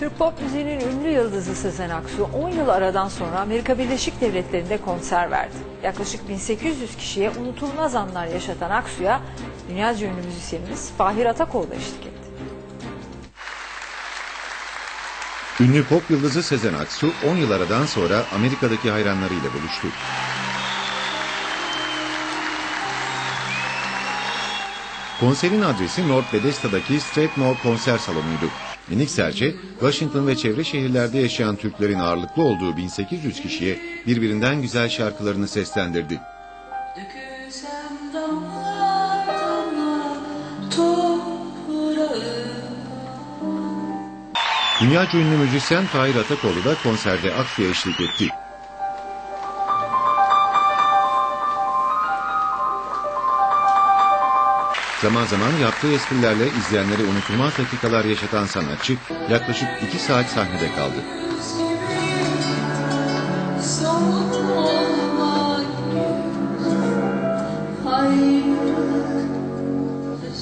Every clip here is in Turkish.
Türk pop müziğinin ünlü yıldızı Sezen Aksu 10 yıl aradan sonra Amerika Birleşik Devletleri'nde konser verdi. Yaklaşık 1800 kişiye unutulmaz anlar yaşatan Aksu'ya dünyaca ünlü müzisyenimiz Fahir Atakoğlu eşlik etti. Ünlü pop yıldızı Sezen Aksu 10 yıl aradan sonra Amerika'daki hayranlarıyla buluştu. Konserin adresi North Bethesda'daki Strathmore konser salonuydu. Minik serçe, Washington ve çevre şehirlerde yaşayan Türklerin ağırlıklı olduğu 1800 kişiye birbirinden güzel şarkılarını seslendirdi. Dünyaca ünlü müzisyen Tahir Atakoğlu da konserde Aksu'ya eşlik etti. Zaman zaman yaptığı esprilerle izleyenlere unutulmaz dakikalar yaşatan sanatçı yaklaşık iki saat sahnede kaldı.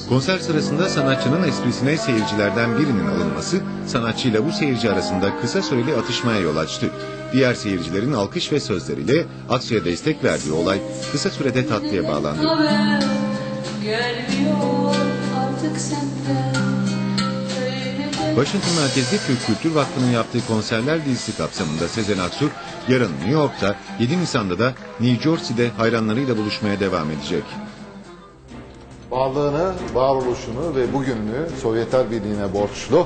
Konser sırasında sanatçının esprisine seyircilerden birinin alınması sanatçıyla bu seyirci arasında kısa süreli atışmaya yol açtı. Diğer seyircilerin alkış ve sözleriyle Aksu'ya destek verdiği olay kısa sürede tatlıya bağlandı. haber Washington merkezli Türk Kültür Vakfı'nın yaptığı konserler dizisi kapsamında Sezen Aksu yarın New York'ta 7 Nisan'da da New Jersey'de hayranlarıyla buluşmaya devam edecek. Varlığını, varoluşunu ve bugününü Sovyetler Birliği'ne borçlu.